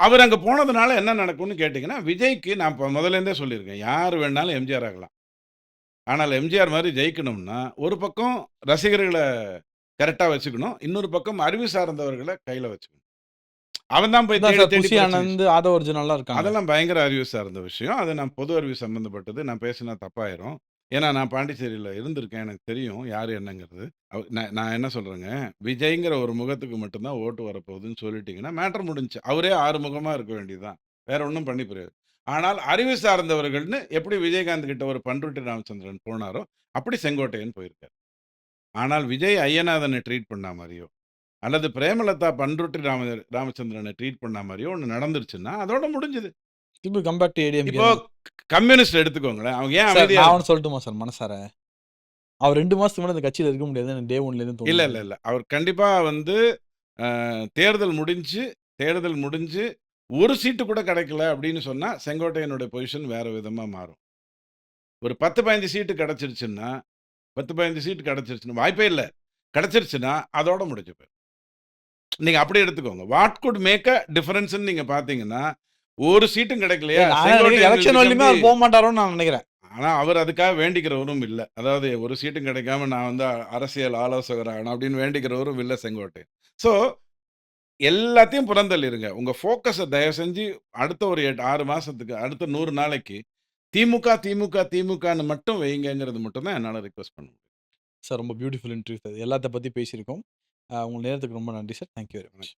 அவர் அங்கே போனதுனால என்ன நடக்கும்னு கேட்டிங்கன்னா விஜய்க்கு நான் இப்போ முதல்ல இருந்தே சொல்லியிருக்கேன். யார் வேணாலும் எம்ஜிஆர் ஆகலாம். ஆனால் எம்ஜிஆர் மாதிரி ஜெயிக்கணும்னா, ஒரு பக்கம் ரசிகர்களை கரெக்டாக வச்சுக்கணும். இன்னொரு பக்கம் அறிவு சார்ந்தவர்களை கையில் வச்சுக்கணும். அவன் தான் போய் தேடி தேடி ஆனந்த், ஆதவ அர்ஜுனாலாம் இருக்காங்க. அதெல்லாம் பயங்கர அறிவு சார்ந்த விஷயம். அது நான் பொது அறிவு சம்மந்தப்பட்டது. நான் பேசினா தப்பாயிரும். ஏன்னா நான் பாண்டிச்சேரியில இருந்திருக்கேன். எனக்கு தெரியும் யாரு என்னங்கிறது. நான் நான் என்ன சொல்றேங்க, விஜய்ங்கிற ஒரு முகத்துக்கு மட்டும் தான் ஓட்டு வரப்போகுதுன்னு சொல்லிட்டீங்கன்னா, மேட்டர் முடிஞ்சுச்சு. அவரே ஆறுமுகமா இருக்க வேண்டியது தான். வேற ஒண்ணும் பண்ணி பிரயோஜனம் ஆனால் அறிவு சார்ந்தவர்கள்னு எப்படி விஜயகாந்த் கிட்ட ஒரு பண்ருட்டி ராமச்சந்திரன் போனாரோ, அப்படி செங்கோட்டையன் போயிருக்காரு. ஆனால் விஜய் ஐயநாதன ட்ரீட் பண்ணா மாரியோ, அல்லது பிரேமலதா பண்ருட்டி ராம ராமச்சந்திரன ட்ரீட் பண்ணா மாரியோ ஒண்ணு நடந்துருச்சுன்னா, அதோட முடிஞ்சுது. திருப்பி கம் பேக் டூ ஏடிஎம்கே இப்போ. கம்யூனிஸ்ட் எடுத்துக்கோங்களேன். அவங்க ஏன் அமைதியா ஒண்ணு சொல்லட்டுமா சார் மனசார? அவர் 2 மாசத்துக்கு முன்னாடி அந்த கட்சியில இருக்க எனக்கு டே 1ல இருந்து இல்ல. இல்ல, இல்ல. அவர் கண்டிப்பா வந்து தேர்தல் முடிஞ்சு தேர்தல் முடிஞ்சு ஒரு சீட்டு கூட கிடைக்கல அப்படின்னு சொன்னா, செங்கோட்டையனுடைய பொசிஷன் வேற விதமா மாறும். ஒரு 10, 15 சீட்டு கிடைச்சிருச்சுன்னா 10, 15 சீட்டு கிடைச்சிருச்சுன்னா வாய்ப்பே இல்ல. கிடைச்சிருச்சுன்னா, அதோட முடிஞ்சு போயிரும். நீங்க அப்படி எடுத்துக்கோங்க. வாட் குட் மேக் அ டிஃபரன்ஸ்ன்னு நீங்க பார்த்தீங்கன்னா, ஒரு சீட்டும் கிடைக்கலையா? எலக்ஷன் become அவர் the போமாட்டாரோன்னு நான் நினைக்கிறேன். ஆனா, அவர் அதுக்காக வேண்டிக்கிறவரும் இல்ல. அதாவது ஒரு சீட்டும் கிடைக்காம நான் வந்து அரசியல் ஆலோசகர் ஆகணும் அப்படின்னு வேண்டிக்கிறவரும் இல்ல செங்கோட்டையன். ஸோ எல்லாத்தையும் புறந்தள்ளிருங்க. உங்க ஃபோக்கஸ தயவு செஞ்சு அடுத்த ஒரு 8, 6 மாசத்துக்கு அடுத்த 100 நாளைக்கு திமுக, திமுக, திமுகன்னு மட்டும் வைங்கங்கிறது மட்டும் தான் என்னால ரிக்வெஸ்ட் பண்ண முடியும். சார் ரொம்ப பியூட்டிஃபுல் இன்டர்வியூ. எல்லாத்த பத்தி பேசியிருக்கோம். அ உங்க நேரத்துக்கு ரொம்ப நன்றி sir. Thank you very much.